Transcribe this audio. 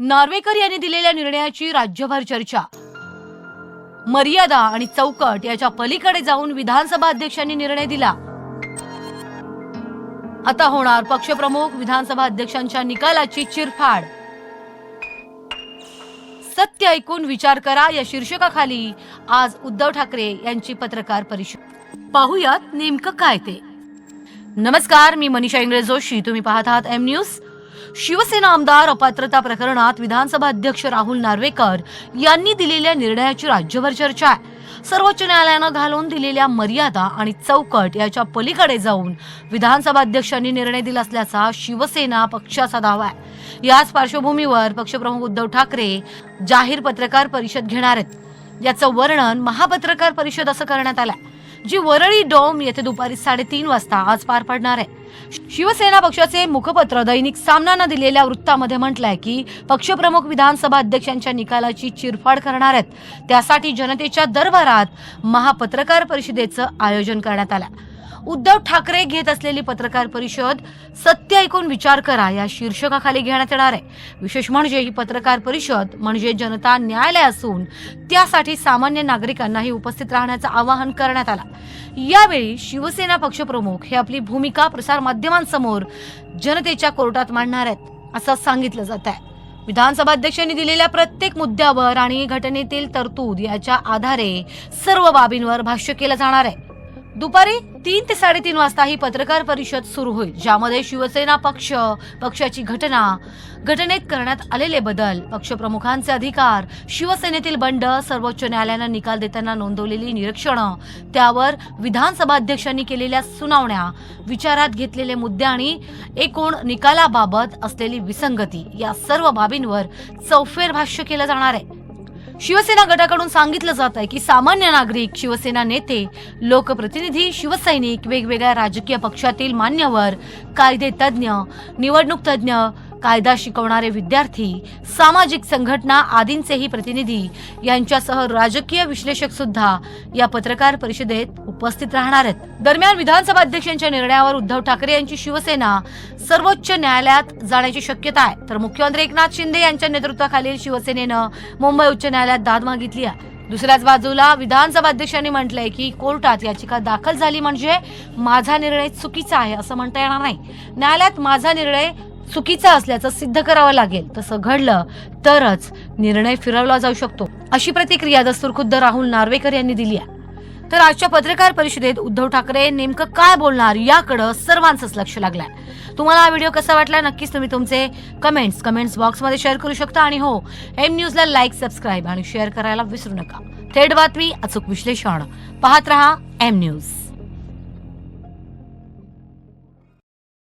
नार्वेकर यांनी दिलेल्या निर्णयाची राज्यभर चर्चा. मर्यादा आणि चौकट याच्या पलीकडे जाऊन विधानसभा अध्यक्षांनी निर्णय दिला. आता होणार पक्षप्रमुख विधानसभा अध्यक्षांच्या निकालाची चिरफाड. सत्य ऐकून विचार करा या शीर्षकाखाली आज उद्धव ठाकरे यांची पत्रकार परिषद. पाहुयात नेमकं काय ते. नमस्कार मी मनीषा इंग्रज जोशी. तुम्ही पाहत आहात एम न्यूज शिवसेना आमदार अपात्रता प्रकरणात विधानसभा अध्यक्ष राहुल नार्वेकर यांनी दिलेल्या निर्णयाची राज्यभर चर्चा आहे. सर्वोच्च न्यायालयानं घालून दिलेल्या मर्यादा आणि चौकट याच्या पलीकडे जाऊन विधानसभा अध्यक्षांनी निर्णय दिला असल्याचा शिवसेना पक्षाचा दावा आहे. याच पार्श्वभूमीवर पक्षप्रमुख उद्धव ठाकरे जाहीर पत्रकार परिषद घेणार आहेत. याचं वर्णन महापत्रकार परिषद असं करण्यात आलंय. जी वरळी डॉम येथे दुपारी साडेतीन वाजता आज पार पडणार आहे. शिवसेना पक्षाचे मुखपत्र दैनिक सामनानं दिलेल्या वृत्तामध्ये म्हटलंय की पक्षप्रमुख विधानसभा अध्यक्षांच्या निकालाची चिरफाड करणार आहेत. त्यासाठी जनतेच्या दरबारात महापत्रकार परिषदेचं आयोजन करण्यात आलं. उद्धव ठाकरे घेत असलेली पत्रकार परिषद सत्य ऐकून विचार करा या शीर्षकाखाली घेण्यात येणार आहे. विशेष म्हणजे ही पत्रकार परिषद म्हणजे जनता न्यायालय असून त्यासाठी सामान्य नागरिकांनाही उपस्थित राहण्याचं आवाहन करण्यात आलं. यावेळी शिवसेना पक्षप्रमुख हे आपली भूमिका प्रसार माध्यमांसमोर जनतेच्या कोर्टात मांडणार आहेत असं सांगितलं जात आहे. विधानसभा अध्यक्षांनी दिलेल्या प्रत्येक मुद्द्यावर आणि घटनेतील तरतूद याच्या आधारे सर्व बाबींवर भाष्य केलं जाणार आहे. दुपारी तीन ते साडेतीन वाजता ही पत्रकार परिषद सुरू होईल ज्यामध्ये शिवसेना पक्ष पक्षाची घटना घटनेत करण्यात आलेले बदल पक्षप्रमुखांचे अधिकार शिवसेनेतील बंड सर्वोच्च न्यायालयानं निकाल देताना नोंदवलेली निरीक्षणं त्यावर विधानसभा अध्यक्षांनी केलेल्या सुनावण्या विचारात घेतलेले मुद्दे आणि एकूण निकालाबाबत असलेली विसंगती या सर्व बाबींवर चौफेर भाष्य केलं जाणार आहे. शिवसेना गटाकडून सांगितलं जात आहे की सामान्य नागरिक शिवसेना नेते लोकप्रतिनिधी शिवसैनिक वेगवेगळ्या राजकीय पक्षातील मान्यवर कायदे तज्ज्ञ निवडणूक तज्ज्ञ कायदा शिकवणारे विद्यार्थी सामाजिक संघटना आदींचेही प्रतिनिधी यांच्यासह राजकीय विश्लेषक सुद्धा या पत्रकार परिषदेत उपस्थित राहणार आहेत. दरम्यान विधानसभा अध्यक्षांच्या निर्णयावर उद्धव ठाकरे यांची शिवसेना सर्वोच्च न्यायालयात जाण्याची शक्यता आहे. तर मुख्यमंत्री एकनाथ शिंदे यांच्या नेतृत्वाखालील शिवसेनेनं मुंबई उच्च न्यायालयात दाद मागितली आहे. दुसऱ्याच बाजूला विधानसभा अध्यक्षांनी म्हटलंय की कोर्टात याचिका दाखल झाली म्हणजे माझा निर्णय चुकीचा आहे असं म्हणता येणार नाही. न्यायालयात माझा निर्णय चुकीचा असल्याचं सिद्ध करावं लागेल. तसं घडलं तरच निर्णय फिरवला जाऊ शकतो. अशी प्रतिक्रिया दस्तूर खुद्द राहुल नार्वेकर यांनी दिली आहे. तर आजच्या पत्रकार परिषदेत उद्धव ठाकरे नेमकं काय बोलणार याकडं सर्वांचंच लक्ष लागलाय. तुम्हाला हा व्हिडिओ कसा वाटला नक्कीच तुम्ही तुमचे कमेंट्स कमेंट्स बॉक्समध्ये शेअर करू शकता आणि हो एम न्यूजला लाईक सबस्क्राईब आणि शेअर करायला विसरू नका. थेट बातमी अचूक विश्लेषण. पाहत रहा एम न्यूज